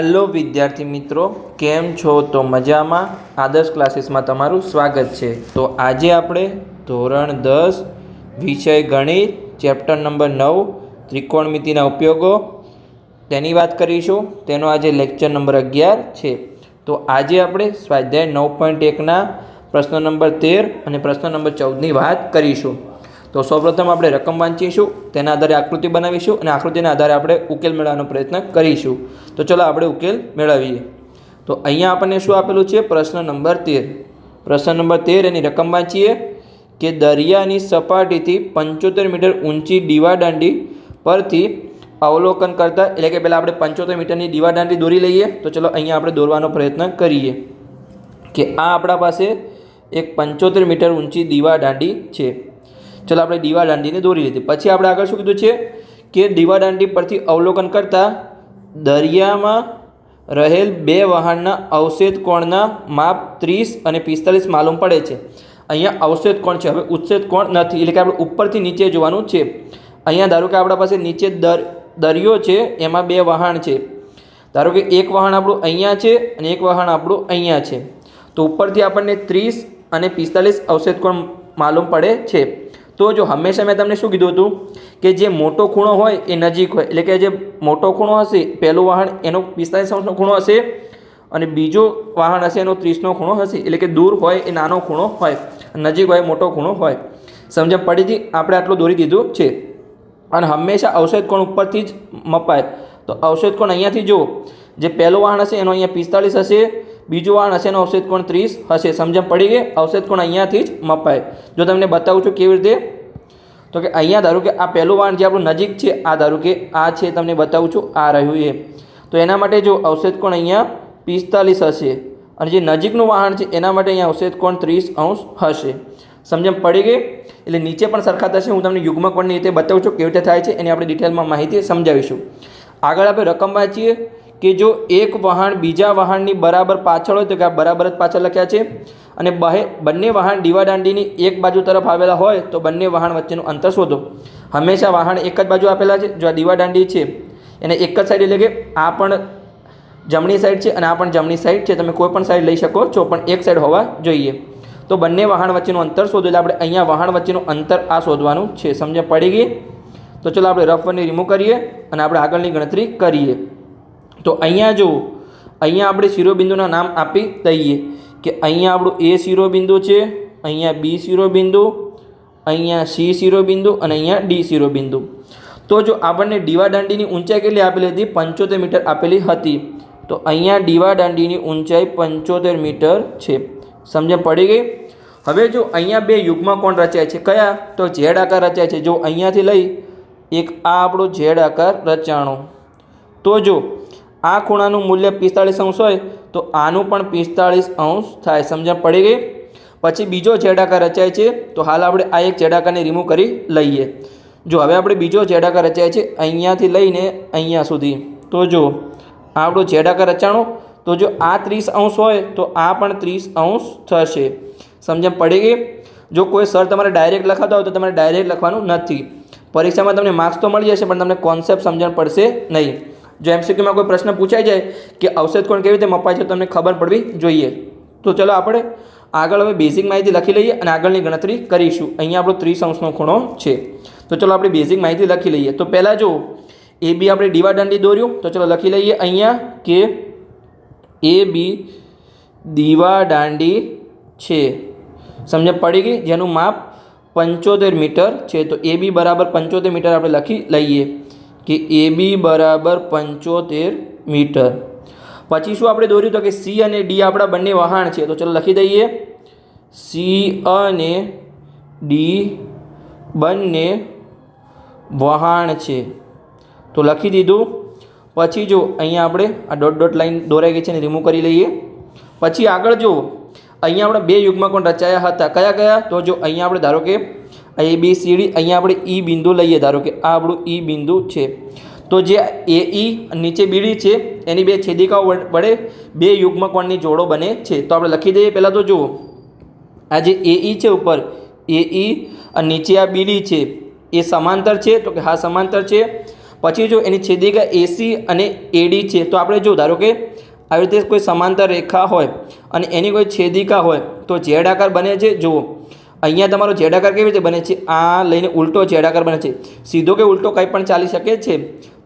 Hello વિદ્યાર્થી મિત્રો. કેમ છો? તો મજામાં? આદર્શ ક્લાસીસમાં તમારું સ્વાગત છે. તો આજે આપણે ધોરણ દસ, વિષય ગણિત, ચેપ્ટર નંબર નવ, ત્રિકોણમિતિના ઉપયોગો તેની વાત કરીશું. તેનો આજે લેક્ચર નંબર અગિયાર છે. તો આજે આપણે સ્વાધ્યાય નવ પોઈન્ટ એકના પ્રશ્ન નંબર તેર અને પ્રશ્ન નંબર ચૌદની વાત કરીશું. તો સૌપ્રથમ આપણે રકમ વાંચીશું, તેના આધારે આકૃતિ બનાવીશું અને આકૃતિના આધારે આપણે ઉકેલ મેળવવાનો પ્રયત્ન કરીશું. તો ચલો આપણે ઉકેલ મેળવીએ. તો અહીંયા આપણને શું આપેલું છે? પ્રશ્ન નંબર તેર. પ્રશ્ન નંબર તેર, એની રકમ વાંચીએ. કે દરિયાની સપાટીથી પંચોતેર મીટર ઊંચી દીવાદાંડી પરથી અવલોકન કરતાં, એટલે કે પહેલાં આપણે પંચોતેર મીટરની દીવાદાંડી દોરી લઈએ. તો ચલો અહીંયા આપણે દોરવાનો પ્રયત્ન કરીએ. કે આ આપણા પાસે એક પંચોતેર મીટર ઊંચી દીવાદાંડી છે. ચલો આપણે દીવાદાંડીને દોરી લીધી પછી આપણે આગળ શું કીધું છે કે દીવાદાંડી પરથી અવલોકન કરતાં દરિયામાં રહેલ બે વહાણના અવશેષ કોણના માપ ત્રીસ અને પિસ્તાલીસ માલુમ પડે છે. અહીંયા અવશેષ કોણ છે? હવે ઉચ્છેદ કોણ નથી. એટલે કે આપણે ઉપરથી નીચે જોવાનું છે. અહીંયા ધારો કે આપણા પાસે નીચે દર, દરિયો છે, એમાં બે વહાણ છે. ધારો કે એક વહાણ આપણું અહીંયા છે અને એક વહાણ આપણું અહીંયા છે. તો ઉપરથી આપણને ત્રીસ અને પિસ્તાલીસ અવશેષ કોણ માલુમ પડે છે. તો જો હંમેશા મેં તમને શું કીધું હતું કે જે મોટો ખૂણો હોય એ નજીક હોય, એટલે કે જે મોટો ખૂણો હશે, પહેલું વાહન એનો પિસ્તાલીસ અંશનો ખૂણો હશે અને બીજો વાહન હશે એનો ત્રીસનો ખૂણો હશે, એટલે કે દૂર હોય એ નાનો ખૂણો હોય, નજીક હોય મોટો ખૂણો હોય. સમજણ પડીથી આપણે આટલું દોરી દીધું છે. અને હંમેશા અવશેષ કોણ ઉપરથી જ મપાય. તો અવશેષ કોણ અહીંયાથી જુઓ, જે પહેલો વાહન હશે એનો અહીંયા પિસ્તાળીસ હશે બીજું વાહન હશે એનો અવશેષ કોણ ત્રીસ હશે. સમજણ પડી ગઈ? અવશેષ કોણ અહીંયાથી જ મપાય. જો તમને બતાવું છું કેવી રીતે? તો કે અહીંયા ધારો કે આ પહેલું વાણ જે આપણું નજીક છે, આ ધારો કે આ છે, તમને બતાવું છું, આ રહ્યું એ. તો એના માટે જો અવશેષ કોણ અહીંયા પિસ્તાલીસ હશે અને જે નજીકનું વાહન છે, એના માટે અહીંયા અવશેષ કોણ ત્રીસ અંશ હશે. સમજણ પડી ગઈ? એટલે નીચે પણ સરખા થશે. હું તમને યુગ્મકોણની રીતે બતાવું છું કેવી રીતે થાય છે, એની આપણે ડિટેલમાં માહિતી સમજાવીશું. આગળ આપણે રકમ વાંચીએ. કે જો એક વહાણ બીજા વહાણની બરાબર પાછળ હોય તો કે આ બરાબર જ પાછળ લખ્યા છે. અને બહે બંને વહાણ દીવાદાંડીની એક બાજુ તરફ આવેલા હોય તો બંને વહાણ વચ્ચેનું અંતર શોધો. હંમેશા વહાણ એક જ બાજુ આપેલા છે, જો આ દીવાદાંડી છે. એને એક જ સાઈડ એટલે કે આ પણ જમણી સાઈડ છે અને આ પણ જમણી સાઈડ છે. તમે કોઈ પણ સાઈડ લઈ શકો છો, પણ એક સાઈડ હોવા જોઈએ. તો બંને વહાણ વચ્ચેનું અંતર શોધો એટલે આપણે અહીંયા વહાણ વચ્ચેનું અંતર આ શોધવાનું છે. સમજ પડી ગઈ? તો ચલો આપણે રફ વનને રિમૂવ કરીએ અને આપણે આગળની ગણતરી કરીએ. તો અહીંયા જો અહીંયા આપણે શિરોબિંદુના નામ આપી દઈએ કે અહીંયા આપણું એ શિરોબિંદુ છે, અહીંયા બી શિરોબિંદુ, અહીંયા સી શિરોબિંદુ અને અહીંયા ડી શિરોબિંદુ. તો જો આપણને દીવાદાંડીની ઊંચાઈ કેટલી આપેલી હતી? પંચોતેર મીટર આપેલી હતી. તો અહીંયા દીવાદાંડીની ઊંચાઈ પંચોતેર મીટર છે. સમજણ પડી ગઈ? હવે જો અહીંયા બે યુગમાં કોણ રચાય છે? કયા? તો ઝેડ આકાર રચાય છે. જો અહીંયાથી લઈ, એક આ આપણો ઝેડ આકાર રચાણો. તો જો આ ખૂણાનું મૂલ્ય પિસ્તાળીસ અંશ હોય તો આનું પણ પિસ્તાળીસ અંશ થાય. સમજણ પડી ગઈ? પછી બીજો જેડાકાર રચાય છે, તો હાલ આપણે આ એક જેડાકારને રિમૂવ કરી લઈએ. જો હવે આપણે બીજો જેડાકાર રચાય છે, અહીંયાથી લઈને અહીંયા સુધી. તો જો આપણો જેડાકાર રચાણો, તો જો આ ત્રીસ અંશ હોય, તો આ પણ ત્રીસ અંશ થશે. સમજણ પડી ગઈ? જો કોઈ સર તમારે ડાયરેક્ટ લખાતા હોય તો તમારે ડાયરેક્ટ લખવાનું નથી. પરીક્ષામાં તમને માર્ક્સ તો મળી જશે, પણ તમને કોન્સેપ્ટ સમજણ પડશે નહીં. જો એમસીક્યુમાં કોઈ પ્રશ્ન પૂછાઈ જાય કે અવશેષ કોણ કેવી રીતે મપાય છે તમને ખબર પડવી જોઈએ. તો ચલો આપણે આગળ હવે બેઝિક માહિતી લખી લઈએ અને આગળની ગણતરી કરીશું. અહીંયા આપણો ત્રીસ અંશનો ખૂણો છે. તો ચલો આપણે બેઝિક માહિતી લખી લઈએ. તો પહેલાં જો એ બી આપણે દીવાદંડી દોર્યું. તો ચલો લખી લઈએ અહીંયા કે એ બી દીવાદાંડી છે. સમજ પડી ગઈ? જેનું માપ પંચોતેર મીટર છે. તો એ બી બરાબર પંચોતેર મીટર આપણે લખી લઈએ. કે એ બી બરાબર પંચોતેર મીટર. પછી શું આપણે દોર્યું તો કે સી અને ડી આપણા બંને વહાણ છે, તો ચલો લખી દઈએ. સી અને ડી બંને વહાણ છે. તો લખી દીધું. પછી જો અહીંયા આપણે આ ડોટ ડોટ લાઈન દોરાઈ ગઈ છે ને રિમૂવ કરી લઈએ. પછી આગળ જો, અહીંયા આપણે બે યુગમાં કોણ રચાયા હતા. કયા કયા? તો જો અહીંયા આપણે ધારો કે એ બી સી ડી અહીંયા આપણે ઈ બિંદુ લઈએ, ધારો કે આ આપણું ઈ બિંદુ છે. તો જે એ ઈ નીચે બીડી છે, એની બે છેદિકાઓ વડે બે યુગ્મકોણની જોડો બને છે. તો આપણે લખી દઈએ પહેલાં તો જુઓ. આ જે એ ઈ છે ઉપર એ ઈ અને નીચે આ બીડી છે. એ સમાંતર છે, તો કે હા સમાંતર છે. પછી જો એની છેદિકા એસી અને એડી છે, તો આપણે જો ધારો કે આવી રીતે કોઈ સમાંતર રેખા હોય અને એની કોઈ છેદિકા હોય, તો ઝેડ આકાર બને છે. જુઓ. અહીંયા તમારો જેડાકાર કેવી રીતે બને છે? આ લઈને ઉલટો જેડાકાર બને છે. સીધો કે ઉલટો કંઈ પણ ચાલી શકે છે.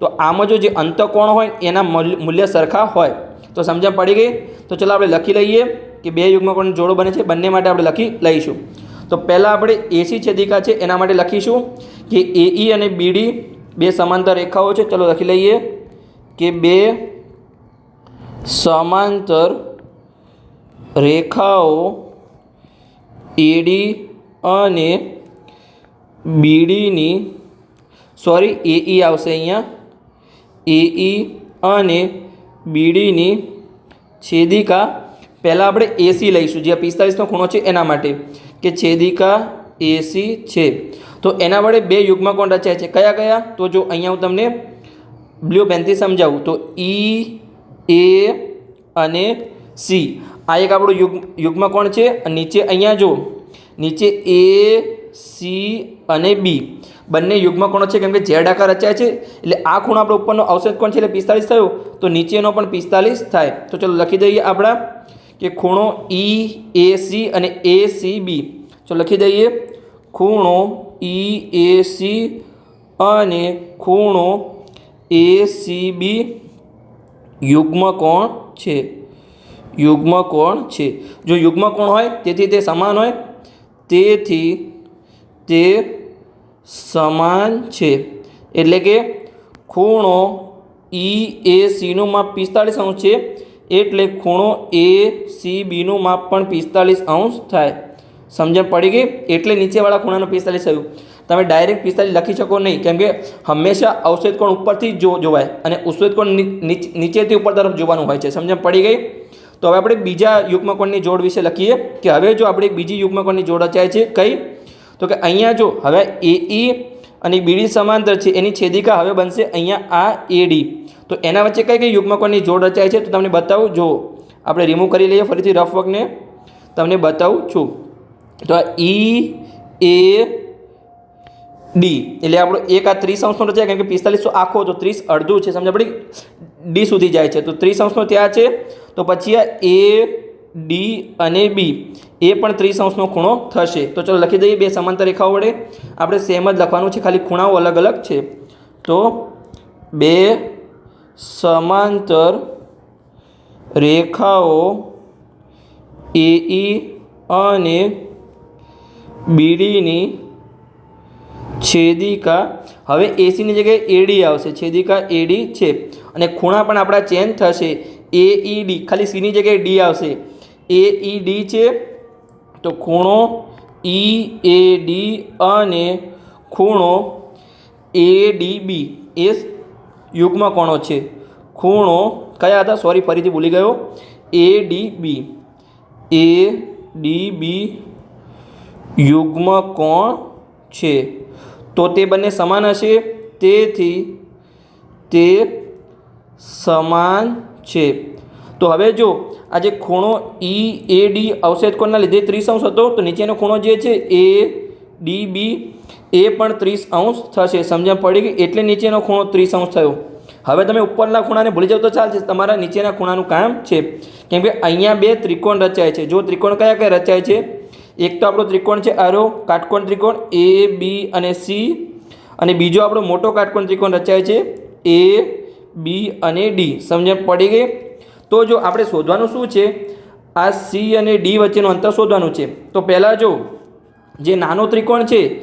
તો આમાં જો જે અંતકોણ હોય એના મૂલ્ય સરખા હોય, તો સમજણ પડી ગઈ? તો ચલો આપણે લખી લઈએ કે બે યુગ્મકોણ જોડો બને છે. બંને માટે આપણે લખી લઈશું. તો પહેલાં આપણે એસી છેદિકા છે, એના માટે લખીશું કે એઈ અને બીડી બે સમાંતર રેખાઓ છે. ચલો લખી લઈએ કે બે સમાંતર રેખાઓ એડી અને બીડીની સોરી એઈ આવશે અહીંયા. એઈ અને બીડીની છેદિકા, પહેલાં આપણે એસી લઈશું, જે પિસ્તાલીસનો ખૂણો છે એના માટે, કે છેદિકા એસી છે. તો એના વડે બે યુગ્મકોણ રચાય છે? કયા કયા? તો જો અહીંયા હું તમને બ્લુ પેનથી સમજાવું, તો ઈ એ અને સી આ એક આપણું યુગ, યુગ્મ કોણ છે? નીચે અહીંયા જો નીચે એ, સી અને બી. બંને યુગ્મકોણો છે, કેમ કે ઝેડ આકાર રચાય છે. એટલે આ ખૂણો આપણો ઉપરનો અવશેષ કોણ છે? એટલે પિસ્તાલીસ થયો. તો નીચેનો પણ પિસ્તાલીસ થાય. તો ચલો લખી દઈએ આપણા કે ખૂણો ઈ એ સી અને એ સી બી ચલો લખી દઈએ. ખૂણો ઈ એ સી અને ખૂણો એ સી બી યુગ્મકોણ છે? યુગ્મકોણ છે? જો યુગ્મકોણ હોય, તેથી તે સમાન હોય, તેથી તે સમાન છે. એટલે કે ખૂણો ઈ એ સીનું માપ પિસ્તાળીસ અંશ છે, એટલે ખૂણો એ સી બીનું માપ પણ પિસ્તાળીસ અંશ થાય. સમજણ પડી ગઈ? એટલે નીચેવાળા ખૂણાનો પિસ્તાલીસ થયું. તમે ડાયરેક્ટ પિસ્તાલીસ લખી શકો નહીં, કેમ કે હંમેશા અવશેષ કોણ ઉપરથી જ જોવાય. અને ઉશ્વેત કોણ નીચ- નીચેથી ઉપર તરફ જોવાનું હોય છે. સમજણ પડી ગઈ? તો હવે આપણે બીજા યુગ્મકોણની જોડ વિશે લખીએ કે હવે જો આપણે બીજી યુગ્મકોણની જોડ રચાય છે, કઈ? તો કે અહીંયા જો, હવે એઈ અને બીડી સમાંતર છે, એની છેદિકા હવે બનશે અહીંયા આ એડી તો એના વચ્ચે કઈ કઈ યુગ્મકોણની જોડ રચાય છે, તો તમને બતાવું, જો આપણે રિમૂવ કરી લઈએ ફરીથી રફ વર્કને તમને બતાવું છું. તો આ ઈ, એ, ડી, એટલે આપણો એક આ ત્રીસ અંશનો રચાય કેમ કે પિસ્તાલીસ આખો તો ત્રીસ અડધું છે સમજ પડી? ડી સુધી જાય છે. તો ત્રીસ અંશનો ત્યાં છે. તો પછી આ એ ડી અને બી એ પણ ત્રીસ અંશનો ખૂણો થશે. તો ચલો લખી દઈએ બે સમાંતર રેખાઓ વડે. આપણે સેમ જ લખવાનું છે. ખાલી ખૂણાઓ અલગ અલગ છે. તો બે સમાંતર રેખાઓ એ અને બીડીની છેદિકા. હવે એસીની જગ્યાએ એડી આવશે. છેદિકા એડી છે. અને ખૂણા પણ આપણા ચેન્જ થશે. A, E, D. ખાલી સીની જગ્યાએ ડી આવશે. એ, ઈ, ડી છે. તો ખૂણો ઈ, એ, ડી અને ખૂણો એ, ડી, બી. એ યુગ્મ કોણો છે? ખૂણો કયા હતા? સોરી ફરીથી ભૂલી ગયો. એ, ડી, બી. એ, ડી, બી યુગ્મ કોણ છે? તો તે બંને સમાન હશે. તેથી તે સમાન છે. તો હવે જો આ જે ખૂણો ઈ એ ડી અવશેષ લીધે ત્રીસ અંશ હતો, તો નીચેનો ખૂણો જે છે એ ડી બી એ પણ ત્રીસ અંશ થશે. સમજણ પડી ગઈ? એટલે નીચેનો ખૂણો ત્રીસ અંશ થયો. હવે તમે ઉપરના ખૂણાને ભૂલી જાઓ તો ચાલશે. તમારા નીચેના ખૂણાનું કામ છે. કેમ કે અહીંયા બે ત્રિકોણ રચાય છે. જો ત્રિકોણ કયા કયા રચાય છે? એક તો આપણો ત્રિકોણ છે આરો કાટકોણ ત્રિકોણ એ બી અને સી અને બીજો આપણો મોટો કાટકોણ ત્રિકોણ રચાય છે એ બી અને ડી. સમજણ પડી ગઈ? તો જો આપણે શોધવાનું શું છે? આ સી અને ડી વચ્ચેનું અંતર શોધવાનું છે. તો પહેલાં જો, જે નાનો ત્રિકોણ છે,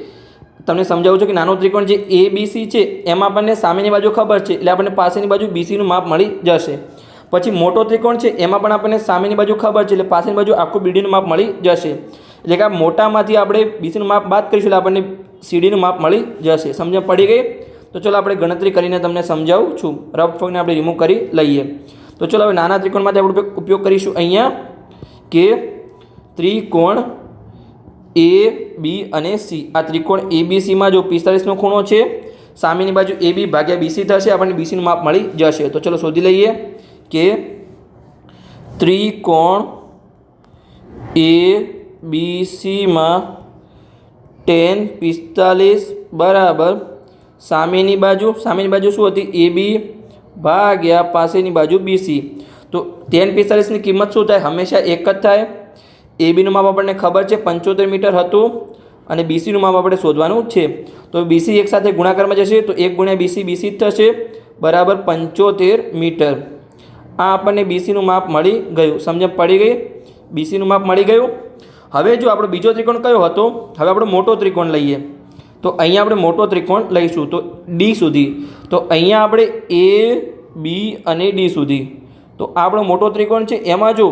તમને સમજાવું છું કે નાનો ત્રિકોણ જે એ બી સી છે, એમાં આપણને સામેની બાજુ ખબર છે, એટલે આપણને પાસેની બાજુ બીસીનું માપ મળી જશે. પછી મોટો ત્રિકોણ છે, એમાં પણ આપણને સામેની બાજુ ખબર છે, એટલે પાસેની બાજુ આખું બીડીનું માપ મળી જશે. એટલે કે આ મોટામાંથી આપણે બીસીનું માપ બાદ કરીશું, એટલે આપણને સીડીનું માપ મળી જશે. સમજણ પડી ગઈ? તો ચલો આપણે ગણતરી કરીને તમને સમજાવું છું. રફ ફોગને આપણે રિમૂવ કરી લઈએ. તો ચલો હવે નાના ત્રિકોણ માટે આપણે ઉપયોગ કરીશું અહીંયા કે ત્રિકોણ એ બી અને સી આ ત્રિકોણ એ બી સીમાં જો પિસ્તાલીસનો ખૂણો છે, સામેની બાજુ એ બી ભાગ્યા બીસી થશે, આપણને બીસીનું માપ મળી જશે. તો ચલો શોધી લઈએ કે ત્રિકોણ એ બી સીમાં ટેન પિસ્તાલીસ બરાબર સામેની બાજુ સામેની બાજુ શું હતી? એ બી ભાગ્યા પાસેની બાજુ બીસી તો ટેન પિસ્તાલીસની કિંમત શું થાય? હંમેશા એક જ થાય. એ બીનું માપ આપણને ખબર છે, પંચોતેર મીટર હતું અને બીસીનું માપ આપણે શોધવાનું છે. તો બીસી એક સાથે ગુણાકારમાં જશે, તો એક ગુણ્યા બીસી બીસી થશે. બરાબર પંચોતેર મીટર. આ આપણને બીસીનું માપ મળી ગયું. સમજણ પડી ગઈ? બીસીનું માપ મળી ગયું? હવે જો આપણો બીજો ત્રિકોણ કયો હતો? હવે આપણો મોટો ત્રિકોણ લઈએ. તો અહીંયા આપણે મોટો ત્રિકોણ લઈશું. તો ડી સુધી. તો અહીંયા આપણે એ બી અને ડી સુધી. તો આપણો મોટો ત્રિકોણ છે. એમાં જો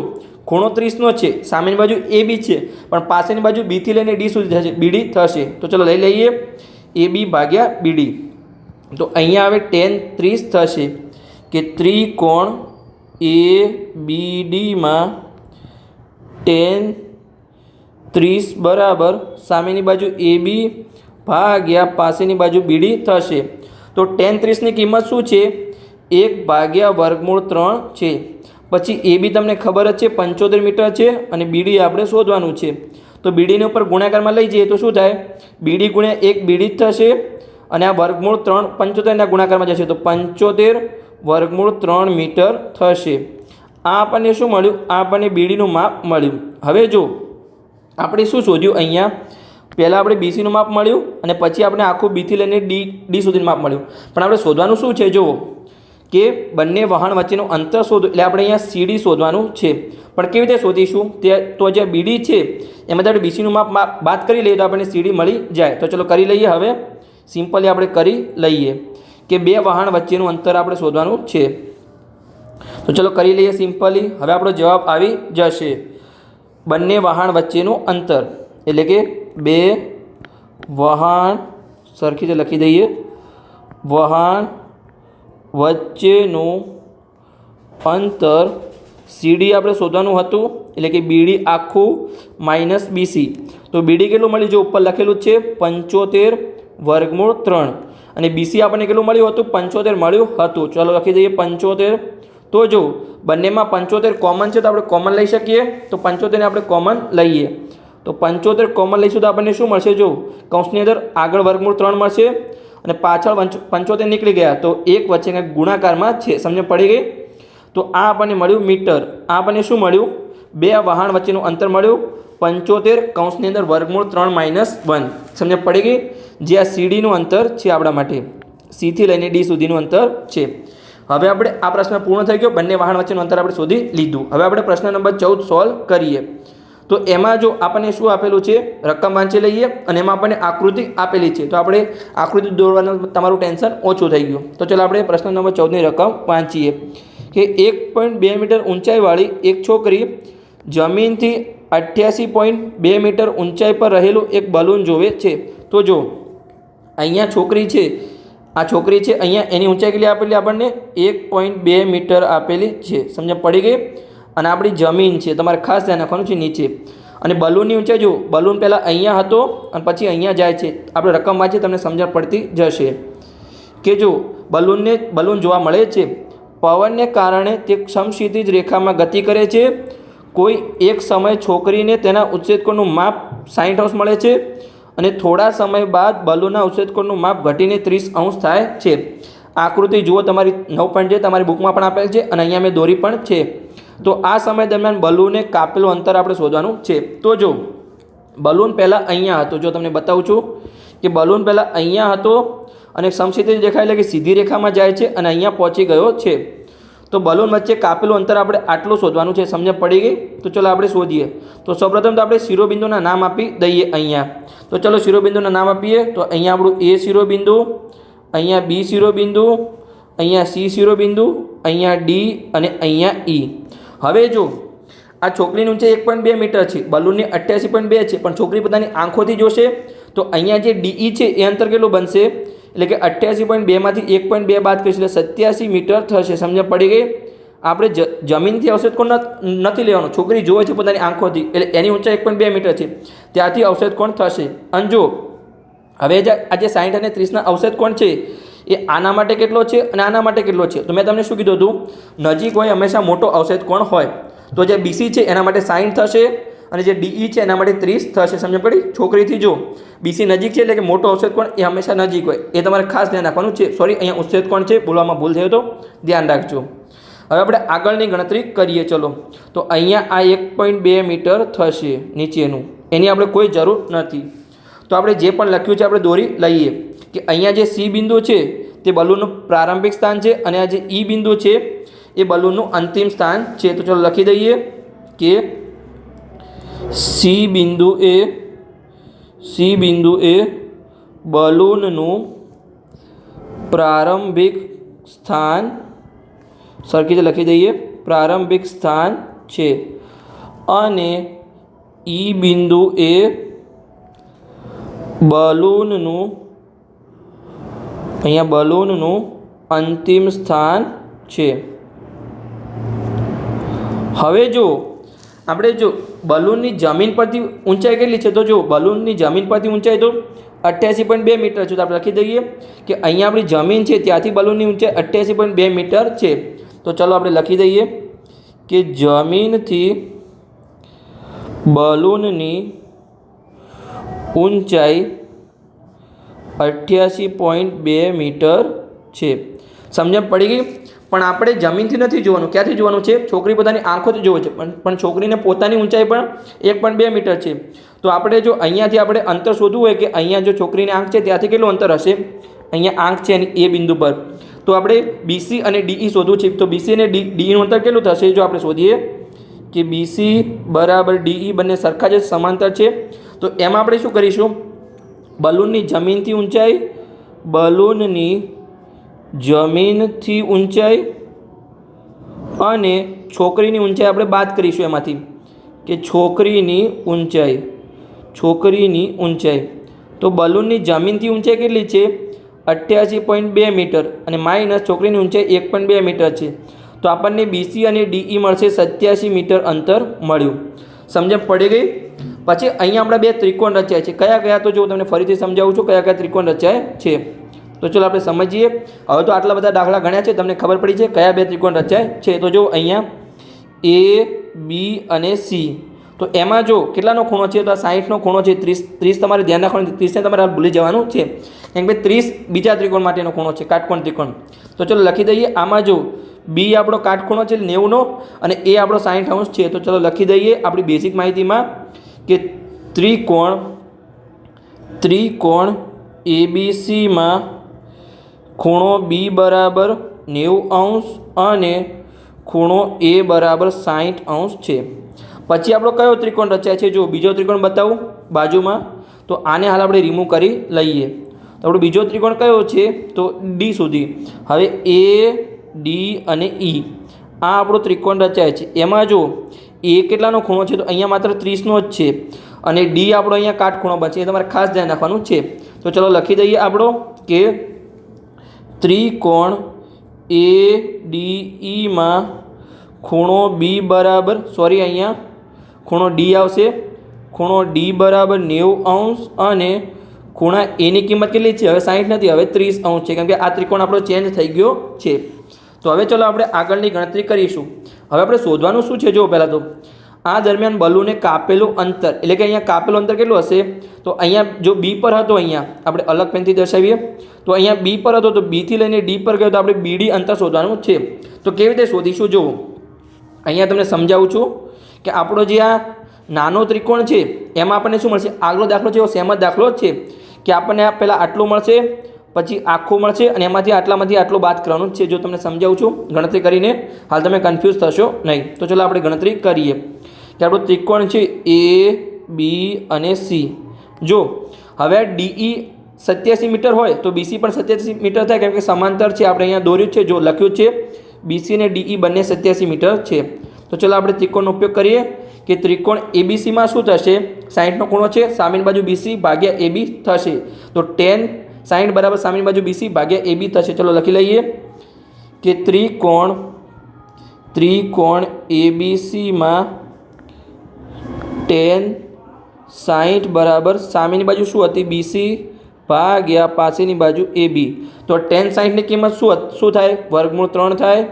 ખૂણો ત્રીસનો છે, સામેની બાજુ એ બી છે, પણ પાસેની બાજુ બીથી લઈને ડી સુધી થશે બીડી થશે. તો ચલો લઈ લઈએ. એ બી ભાગ્યા બીડી તો અહીંયા હવે ટેન ત્રીસ થશે કે ત્રિકોણ એ બી ડીમાં ટેન ત્રીસ બરાબર સામેની બાજુ એ બી ભાગ્યા પાસેની બાજુ બીડી થશે. તો ટેન ત્રીસની કિંમત શું છે? એક ભાગ્યા વર્ગમૂળ ત્રણ છે. પછી એ બી તમને ખબર જ છે, પંચોતેર મીટર છે અને બીડી આપણે શોધવાનું છે. તો બીડીને ઉપર ગુણાકારમાં લઈ જઈએ તો શું થાય? બીડી ગુણ્યા એક બીડી જ થશે અને આ વર્ગમૂળ ત્રણ પંચોતેરના ગુણાકારમાં જશે. તો પંચોતેર વર્ગમૂળ ત્રણ મીટર થશે. આ આપણને શું મળ્યું? આ આપણને બીડીનું માપ મળ્યું. હવે જો આપણે શું શોધ્યું અહીંયા? પહેલાં આપણે બીસીનું માપ મળ્યું અને પછી આપણે આખું બીથી લઈને ડી ડી સુધીનું માપ મળ્યું. પણ આપણે શોધવાનું શું છે? જુઓ. કે બંને વહાણ વચ્ચેનું અંતર શોધો એટલે આપણે અહીંયા સીડી શોધવાનું છે. પણ કેવી રીતે શોધીશું? તે તો જે બીડી છે, એમાં આપણે બીસીનું માપ બાદ કરી લઈએ તો આપણને સીડી મળી જાય. તો ચલો કરી લઈએ હવે. સિમ્પલી આપણે કરી લઈએ કે બે વહાણ વચ્ચેનું અંતર આપણે શોધવાનું છે. તો ચલો કરી લઈએ સિમ્પલી હવે આપણો જવાબ આવી જશે. બંને વહાણ વચ્ચેનું અંતર. એટલે કે બે વહાણ સરખી રીતે લખી દઈએ. વહાણ વચ્ચેનું અંતર સીડી આપણે શોધવાનું હતું, એટલે કે બીડી આખું માઇનસ બીસી તો બીડી કેટલું મળ્યું? જો ઉપર લખેલું છે પંચોતેર વર્ગમૂળ ત્રણ. અને બીસી આપણને કેટલું મળ્યું હતું? પંચોતેર મળ્યું હતું. ચાલો લખી દઈએ પંચોતેર. તો જો બંનેમાં પંચોતેર કોમન છે, તો આપણે કોમન લઈ શકીએ. તો પંચોતેરને આપણે કોમન લઈએ. તો પંચોતેર કોમન લઈશું તો આપણને શું મળશે જો? કૌંસની અંદર આગળ વર્ગમૂળ ત્રણ મળશે અને પાછળ પંચોતેર નીકળી ગયા. તો એક વચ્ચે કંઈક ગુણાકારમાં છે, સમજ પડી ગઈ? તો આ આપણને મળ્યું મીટર. આ આપણને શું મળ્યું? બે વહાણ વચ્ચેનું અંતર મળ્યું. પંચોતેર કૌંસની અંદર વર્ગમૂળ ત્રણ માઇનસ વન. સમજ પડી ગઈ? જે આ સીડીનું અંતર છે આપણા માટે. સીથી લઈને ડી સુધીનું અંતર છે. હવે આપણે આ પ્રશ્ન પૂર્ણ થઈ ગયો. બંને વાહન વચ્ચેનું અંતર આપણે શોધી લીધું. હવે આપણે પ્રશ્ન નંબર ચૌદ સોલ્વ કરીએ. તો એમાં જો આપણને શું આપેલું છે? રકમ વાંચી લઈએ અને એમાં આપણને આકૃતિ આપેલી છે. તો આપણે આકૃતિ દોરવાનું તમારું ટેન્શન ઓછું થઈ ગયું. તો ચાલો આપણે પ્રશ્ન નંબર ચૌદની રકમ વાંચીએ. કે એક પોઈન્ટ બે મીટર ઊંચાઈવાળી એક છોકરી જમીનથી અઠ્યાસી પોઈન્ટ બે મીટર ઊંચાઈ પર રહેલું એક બલૂન જોવે છે. તો જો, અહીંયા છોકરી છે, આ છોકરી છે, અહીંયા એની ઊંચાઈ કેટલી આપેલી આપણને? એક પોઈન્ટ બે મીટર આપેલી છે. સમજ પડી ગઈ? અને આપણી જમીન છે, તમારે ખાસ ધ્યાન રાખવાનું છે નીચે. અને બલૂનની ઊંચાઈ જો બલૂન પહેલાં અહીંયા હતો અને પછી અહીંયા જાય છે. આપણે રકમ વાંચી તમને સમજણ પડતી જશે. કે જો બલૂનને, બલૂન જોવા મળે છે, પવનને કારણે તે સમક્ષિતિજ રેખામાં ગતિ કરે છે. કોઈ એક સમય છોકરીને તેના ઉચ્છેદકોણનું માપ સાઠ અંશ મળે છે અને થોડા સમય બાદ બલૂનના ઉચ્છેદકોણનું માપ ઘટીને ત્રીસ અંશ થાય છે. આકૃતિ જુઓ, તમારી નવ પોઈન્ટ જે તમારી બુકમાં પણ આપેલ છે અને અહીંયા મેં દોરી પણ છે. તો આ સમય દરમિયાન બલૂને કાપેલું અંતર આપણે શોધવાનું છે. તો જો, બલૂન પહેલાં અહીંયા હતો. જો તમને બતાવું છું કે બલૂન પહેલાં અહીંયા હતો અને સમક્ષિતિજ રેખા એટલે કે સીધી રેખામાં જાય છે અને અહીંયા પહોંચી ગયો છે. તો બલૂન વચ્ચે કાપેલું અંતર આપણે આટલું શોધવાનું છે. સમજણ પડી ગઈ? તો ચલો આપણે શોધીએ. તો સૌપ્રથમ તો આપણે શિરોબિંદુના નામ આપી દઈએ અહીંયા. તો ચલો શિરોબિંદુના નામ આપીએ. તો અહીંયા આપણું એ શિરોબિંદુ, અહીંયા બી શિરોબિંદુ, અહીંયા સી શિરોબિંદુ, અહીંયા ડી અને અહીંયા ઈ. હવે જો આ છોકરીની ઊંચાઈ એક પોઈન્ટ બે મીટર છે, બલૂનની અઠ્યાસી પોઈન્ટ બે છે, પણ છોકરી પોતાની આંખોથી જોશે તો અહીંયા જે ડીઈ છે એ અંતર કેટલું બનશે? એટલે કે અઠ્યાસી પોઈન્ટ બેમાંથી એક પોઈન્ટ બે બાદ કરીશું એટલે સત્યાસી મીટર થશે. સમજણ પડી ગઈ? આપણે જમીનથી અવશેષ કોણ નથી લેવાનું. છોકરી જોવે છે પોતાની આંખોથી, એટલે એની ઊંચાઈ એક પોઈન્ટ બે મીટર છે. ત્યાંથી અવશેષ કોણ થશે? અને જો, હવે જે આજે સાહીઠ અને ત્રીસના અવશેષ કોણ છે? એ આના માટે કેટલો છે અને આના માટે કેટલો છે? તો મેં તમને શું કીધું હતું? નજીક હોય હંમેશા મોટો અવશેષ કોણ હોય? તો જે બીસી છે એના માટે સાઈન થશે અને જે ડીઈ છે એના માટે ત્રીસ થશે. સમજ પડી? છોકરીથી જો બીસી નજીક છે એટલે કે મોટો અવક્ષેદ કોણ? એ હંમેશા નજીક હોય. એ તમારે ખાસ ધ્યાન રાખવાનું છે. સોરી અહીંયા ઉચ્છેદ કોણ છે? બોલવામાં ભૂલ થયો તો ધ્યાન રાખજો. હવે આપણે આગળની ગણતરી કરીએ. ચલો. તો અહીંયા આ એક પોઈન્ટ બે મીટર થશે નીચેનું. એની આપણે કોઈ જરૂર નથી. તો આપણે જે પણ લખ્યું છે આપણે દોરી લઈએ. કે અહીંયા જે સી બિંદુ છે, તે બલૂનનું પ્રારંભિક સ્થાન છે અને આ જે ઈ બિંદુ છે, એ બલૂનનું અંતિમ સ્થાન છે. તો ચલો લખી દઈએ કે સી બિંદુ એ, સી બિંદુ એ બલૂનનું પ્રારંભિક સ્થાન, સરખી લખી દઈએ, પ્રારંભિક સ્થાન છે. અને ઈ બિંદુ એ બલૂનનું અહીંયા બલૂનનું અંતિમ સ્થાન છે. હવે જો આપણે જો બલૂનની જમીન પરથી ઊંચાઈ કેટલી છે, તો જો બલૂનની જમીન પરથી ઊંચાઈ તો અઠ્યાસી પોઈન્ટ બે મીટર છે, તો આપણે લખી દઈએ કે અહીંયા આપણી જમીન છે, ત્યાંથી બલૂનની ઊંચાઈ અઠ્યાસી પોઈન્ટ બે મીટર છે. તો ચલો આપણે લખી દઈએ કે જમીનથી બલૂનની ઊંચાઈ અઠ્યાસી પોઈન્ટ બે મીટર છે. સમજણ પડી ગઈ? પણ આપણે જમીનથી નથી જોવાનું. ક્યાંથી જોવાનું છે? છોકરી પોતાની આંખોથી જોવે છે. પણ પણ છોકરીને પોતાની ઊંચાઈ પણ એક પણ બે મીટર છે. તો આપણે જો અહીંયાથી આપણે અંતર શોધવું હોય કે અહીંયા જો છોકરીની આંખ છે, ત્યાંથી કેટલું અંતર હશે? અહીંયા આંખ છે એની એ બિંદુ પર. તો આપણે બીસી અને ડીઈ શોધવું છે. તો બીસી અને ડી, ડીઈનું અંતર કેટલું થશે? જો આપણે શોધીએ કે બીસી બરાબર ડીઈ બંને સરખા જ સમાંતર છે. તો એમાં આપણે શું કરીશું? બલૂનની જમીનથી ઊંચાઈ, બલૂનની જમીનથી ઊંચાઈ અને છોકરીની ઊંચાઈ આપણે બાદ કરીશું એમાંથી કે છોકરીની ઊંચાઈ છોકરીની ઊંચાઈ. તો બલૂનની જમીનથી ઊંચાઈ કેટલી છે? અઠ્યાસી પોઈન્ટ બે મીટર અને માઇનસ છોકરીની ઊંચાઈ એક પોઈન્ટ બે મીટર છે. તો આપણને બીસી અને ડીઈ મળશે સત્યાસી મીટર અંતર મળ્યું. સમજણ પડી ગઈ? પછી અહીંયા આપણે બે ત્રિકોણ રચાય છે. કયા કયા? તો જો તમને ફરીથી સમજાવું છું કયા કયા ત્રિકોણ રચાય છે. તો ચલો આપણે સમજીએ. હવે તો આટલા બધા દાખલા ગણ્યા છે. તમને ખબર પડી છે કયા બે ત્રિકોણ રચાય છે. તો જો અહીંયા એ બી અને સી તો એમાં જો કેટલાનો ખૂણો છે? તો આ સાહીઠનો ખૂણો છે ત્રીસ. ત્રીસ તમારે ધ્યાન રાખવાનું ત્રીસને તમારે ભૂલી જવાનું છે. કેમ કે ત્રીસ બીજા ત્રિકોણ માટેનો ખૂણો છે, કાટકોણ ત્રિકોણ. તો ચલો લખી દઈએ. આમાં જો બી આપણો કાટખૂણો છે નેવુંનો અને એ આપણો સાહીઠ અંશ છે. તો ચલો લખી દઈએ આપણી બેઝિક માહિતીમાં. કે ત્રિકોણ ત્રિકોણ એબીસીમાં ખૂણો બી બરાબર નેવું અંશ અને ખૂણો એ બરાબર સાહીઠ અંશ છે. પછી આપણો કયો ત્રિકોણ રચાય છે? જો બીજો ત્રિકોણ બતાવું બાજુમાં, તો આને હાલ આપણે રિમૂવ કરી લઈએ. તો આપણો બીજો ત્રિકોણ કયો છે? તો ડી સુધી. હવે એ ડી અને ઈ આ આપણો ત્રિકોણ રચાય છે. એમાં જો એ કેટલાનો ખૂણો છે? તો અહીંયા માત્ર ત્રીસનો જ છે. અને ડી આપણો અહીંયા કાટખૂણો બનશે એ તમારે ખાસ ધ્યાન રાખવાનું છે. તો ચલો લખી દઈએ આપણો કે ત્રિકોણ એ ડી ઈમાં ખૂણો બી બરાબર સોરી અહીંયા, ખૂણો ડી આવશે. ખૂણો ડી બરાબર નેવું અંશ અને ખૂણા એની કિંમત કેટલી છે? હવે સાહીઠ નથી, હવે ત્રીસ અંશ છે. કેમ કે આ ત્રિકોણ આપણો ચેન્જ થઈ ગયો છે. તો હવે ચલો આપણે આગળની ગણતરી કરીશું. હવે આપણે શોધવાનું શું છે? જો પહેલાં તો. આ દરમિયાન બલૂને કાપેલું અંતર, એટલે કે અહીંયા કાપેલું અંતર કેટલું હશે? તો અહીંયા જો બી પર હતો અહીંયા, આપણે અલગ પેનથી દર્શાવીએ. તો અહીંયા બી પર હતો, તો બીથી લઈને ડી પર ગયો, તો આપણે બીડી અંતર શોધવાનું છે. તો કેવી રીતે શોધીશું? જુઓ. અહીંયા તમને સમજાવું છું કે આપણો જે આ નાનો ત્રિકોણ છે, એમાં આપણને શું મળશે? આગલો દાખલો છે, એવો સેમ જ દાખલો જ છે કે આપણને આ પહેલાં આટલું મળશે. પછી આખું મળશે અને એમાંથી આટલામાંથી આટલું બાદ કરવાનું છે. જો તમને સમજાવું છું, ગણતરી કરીને હાલ તમે કન્ફ્યુઝ થશો નહીં. તો ચલો આપણે ગણતરી કરીએ. કે આપણું ત્રિકોણ છે એ બી અને સી જો, હવે ડીઈ સત્યાસી મીટર હોય તો બીસી પણ સત્યાસી મીટર થાય કેમ કે સમાંતર છે. આપણે અહીંયા દોર્યું છે. જો લખ્યું છે બીસી અને ડીઈ બંને સત્યાસી મીટર છે. તો ચલો આપણે ત્રિકોણનો ઉપયોગ કરીએ કે ત્રિકોણ એબીસીમાં શું થશે? સાહીઠનો ખૂણો છે. સામેની બાજુ બીસી ભાગ્યા એબી થશે. તો ટેન સાઠ બરાબર સામેની બાજુ બીસી ભાગ્યા એબી થશે. ચલો લખી લઈએ કે ત્રિકોણ ત્રિકોણ એબીસીમાં ટેન સાઠ બરાબર સામેની બાજુ શું હતી? બીસી ભાગ્યા પાસેની બાજુ એ બી તો ટેન સાઠની કિંમત શું શું થાય? વર્ગમૂળ ત્રણ થાય.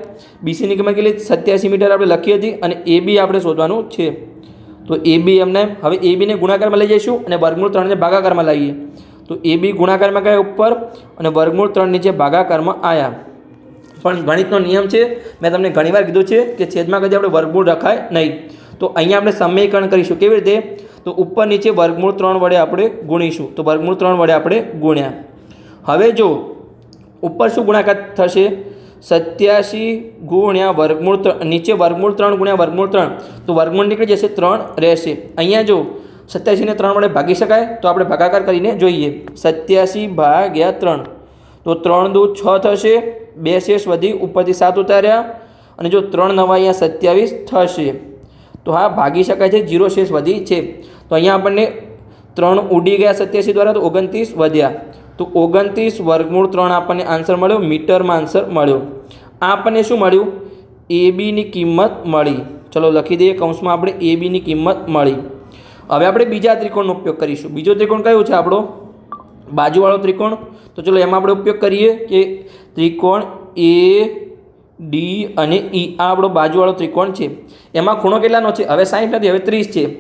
બીસીની કિંમત કેટલી? સત્યાસી મીટર આપણે લખી હતી અને એ બી આપણે શોધવાનું છે. તો એ બી એમને, હવે એ બીને ગુણાકારમાં લઈ જઈશું અને વર્ગમૂળ ત્રણને ભાગાકારમાં લાવીએ. તો એ બી ગુણાકારમાં ગયા ઉપર અને વર્ગમૂળ ત્રણ નીચે ભાગાકારમાં આવ્યા પણ ગણિતનો નિયમ છે, મેં તમને ઘણીવાર કીધું છે કે છેદમાં કદી આપણે વર્ગમૂળ રખાય નહીં. તો અહીંયા આપણે સમીકરણ કરીશું. કેવી રીતે? તો ઉપર નીચે વર્ગમૂળ ત્રણ વડે આપણે ગુણીશું. તો વર્ગમૂળ ત્રણ વડે આપણે ગુણ્યા. હવે જો ઉપર શું ગુણાકાર થશે? સત્યાસી ગુણ્યા વર્ગમૂળ ત્રણ, નીચે વર્ગમૂળ ત્રણ ગુણ્યા વર્ગમૂળ ત્રણ. તો વર્ગમૂળ નીકળી જશે ત્રણ રહેશે. અહીંયા જો સત્યાસીને ત્રણ વડે ભાગી શકાય? તો આપણે ભાગાકાર કરીને જોઈએ. સત્યાસી ભાગ્યા ત્રણ. તો ત્રણ દૂ છ થશે. બે શેષ વધી ઉપરથી સાત ઉતાર્યા. અને જો ત્રણ નવા અહીંયા સત્યાવીસ થશે, તો હા, ભાગી શકાય છે. જીરો શેષ વધી છે. તો અહીંયા આપણને ત્રણ ઉડી ગયા સત્યાસી દ્વારા, તો ઓગણત્રીસ વધ્યા. તો ઓગણત્રીસ વર્ગમૂળ ત્રણ આપણને આન્સર મળ્યો. મીટરમાં આન્સર મળ્યો. આપણને શું મળ્યું? એ બીની કિંમત મળી. ચલો લખી દઈએ. કૌંસમાં આપણે એ બીની કિંમત મળી. હવે આપણે બીજા ત્રિકોણનો ઉપયોગ કરીશું. બીજો ત્રિકોણ કયો છે આપણો? બાજુવાળો ત્રિકોણ. તો ચલો એમાં આપણે ઉપયોગ કરીએ કે ત્રિકોણ એ, ડી અને ઈ. આ આપણો બાજુવાળો ત્રિકોણ છે. એમાં ખૂણો કેટલાનો છે? હવે સાઈઠ નથી, હવે ત્રીસ છે.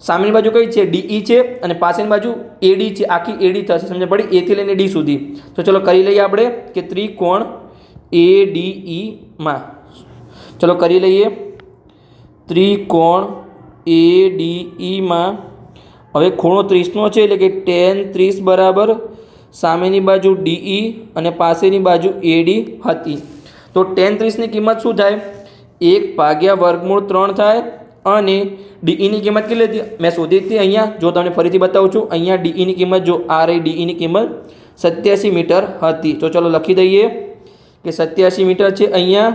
સામેની બાજુ કઈ છે? ડીઈ છે અને પાછળની બાજુ એડી છે. આખી એડી થશે. સમજ પડી? એથી લઈને ડી સુધી. તો ચલો કરી લઈએ આપણે કે ત્રિકોણ એ ડીઈમાં ચલો કરી લઈએ. ત્રિકોણ એ ડીઈમાં હવે ખૂણો ત્રીસનો છે એટલે કે ટેન ત્રીસ બરાબર. સામેની બાજુ ડીઈ અને પાસેની બાજુ એડી હતી. તો ટેન ત્રીસની કિંમત શું થાય? એક ભાગ્યા વર્ગમૂળ ત્રણ થાય અને ડીઈની કિંમત કેટલી હતી? મેં શોધી હતી અહીંયા. જો તમને ફરીથી બતાવું છું, અહીંયા ડીઈની કિંમત, જો આ રહી ડીઈની કિંમત સત્યાસી મીટર હતી. તો ચલો લખી દઈએ કે સત્યાસી મીટર છે અહીંયા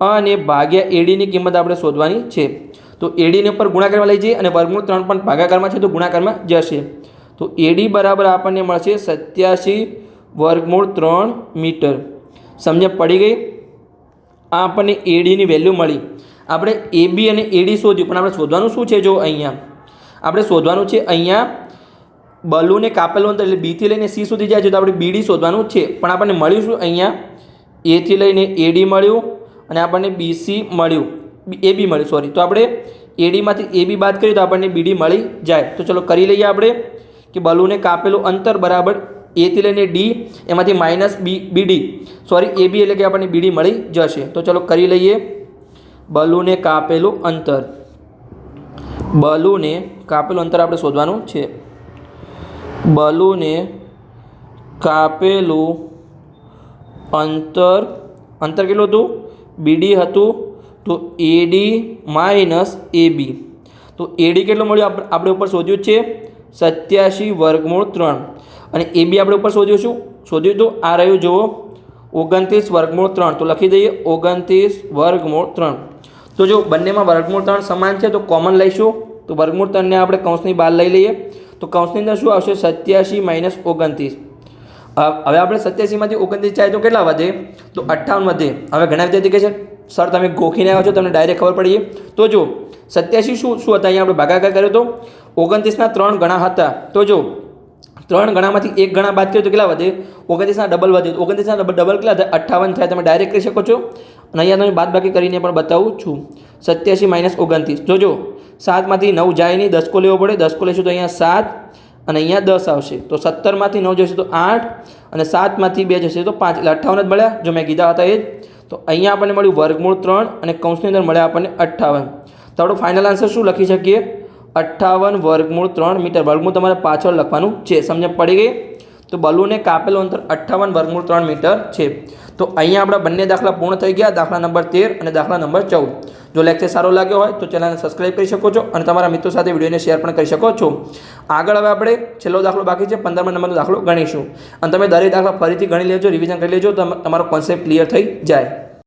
અને ભાગ્યા એડીની કિંમત આપણે શોધવાની છે. તો એડીને ઉપર ગુણાકારમાં લઈ જઈએ અને વર્ગમૂળ ત્રણ પણ ભાગાકારમાં છે, તો ગુણાકારમાં જશે. તો એડી બરાબર આપણને મળશે સત્યાસી વર્ગમૂળ ત્રણ મીટર. સમજણ પડી ગઈ? આ આપણને એડીની વેલ્યુ મળી. આપણે એ બી અને એડી શોધ્યું, પણ આપણે શોધવાનું શું છે જો અહીંયા? આપણે શોધવાનું છે અહીંયા બલૂને કાપેલું અંતર એટલે બીથી લઈને સી સુધી જાય છે, તો આપણે બીડી શોધવાનું છે. પણ આપણને મળ્યું શું અહીંયા? એથી લઈને એડી મળ્યું અને આપણને બીસી મળ્યું. એ બી મળ્યું સોરી તો આપણે એડીમાંથી એ બી બાદ કરીએ તો આપણને બીડી મળી જાય. તો ચલો કરી લઈએ આપણે કે બલૂને કાપેલું અંતર બરાબર એથી લઈને ડી એમાંથી માઇનસ બી બીડી સોરી એ બી એટલે કે આપણને બીડી મળી જશે. તો ચલો કરી લઈએ. બલૂને કાપેલું અંતર. બલૂને કાપેલું અંતર આપણે શોધવાનું છે. બલૂને કાપેલું અંતર અંતર કેટલું હતું? બીડી હતું. તો એડી માઇનસ એ બી તો એડી કેટલું મળ્યું? આપ- આપણે ઉપર શોધ્યું છે સત્યાસી વર્ગમૂળ ત્રણ. અને એ બી આપણે ઉપર શોધ્યું શું? શોધ્યું તો આ રહ્યું, જુઓ. ઓગણત્રીસ વર્ગમૂળ ત્રણ. તો લખી દઈએ ઓગણત્રીસ વર્ગમૂળ ત્રણ. તો જો બંનેમાં વર્ગમૂળ ત્રણ સમાન છે, તો કોમન લઈશું. તો વર્ગમૂળ ત્રણને આપણે કૌંસની બહાર લઈ લઈએ. તો કૌંસની અંદર શું આવશે? સત્યાસી માઇનસ ઓગણત્રીસ. હવે આપણે સત્યાસીમાંથી ઓગણત્રીસ જાય તો કેટલા વધે? તો અઠ્ઠાવન વધે. હવે ઘણા વિદ્યાર્થી કહે છે સર, તમે ગોખીને આવ્યા છો, તમને ડાયરેક્ટ ખબર પડી તો જો સત્યાસી શું શું હતા? અહીંયા આપણે ભાગાકાર કર્યો તો ઓગણત્રીસના ત્રણ ગણા હતા. તો જો ત્રણ ગણામાંથી એક ગણા બાદ કર્યો તો કેટલા વધે? ઓગણત્રીસના ડબલ વધે. ઓગણત્રીસના ડબલ ડબલ કેટલા થાય અઠ્ઠાવન થાય. તમે ડાયરેક્ટ કરી શકો છો. અને અહીંયા તમે બાદ બાકી કરીને પણ બતાવું છું. સત્યાસી માઇનસ ઓગણત્રીસ. જોજો સાતમાંથી નવ જાય નહીં. દસકો લેવો પડે. દસકો લેશું તો અહીંયા સાત. અને અહીંયા દસ આવશે. તો સત્તરમાંથી નવ જશે તો આઠ. અને સાતમાંથી બે જશે તો પાંચ. એટલે અઠ્ઠાવન જ મળ્યા. જો મેં કીધા હતા એ જ. તો અહીંયા આપણને મળ્યું વર્ગમૂળ ત્રણ અને કૌંસની અંદર મળ્યા આપણને અઠ્ઠાવન. તો આપણો ફાઇનલ આન્સર શું લખી શકીએ? અઠ્ઠાવન વર્ગમૂળ ત્રણ મીટર. વર્ગમૂળ તમારે પાછળ લખવાનું છે. સમજ પડી ગઈ? તો બલૂને કાપેલું અંતર અઠ્ઠાવન વર્ગમૂળ ત્રણ મીટર છે. તો અહીંયા આપણા બંને દાખલા પૂર્ણ થઈ ગયા. દાખલા નંબર તેર અને દાખલા નંબર ચૌદ. જો લેક્ચર સારો લાગ્યો હોય તો ચેનલને સબસ્ક્રાઈબ કરી શકો છો અને તમારા મિત્રો સાથે વિડીયોને શેર પણ કરી શકો છો. આગળ હવે આપણે છેલ્લો દાખલો બાકી છે, પંદરમા નંબરનો દાખલો ગણીશું. અને તમે દરેક દાખલા ફરીથી ગણી લેજો રિવિઝન કરી લેજો તમારો કોન્સેપ્ટ ક્લિયર થઈ જાય.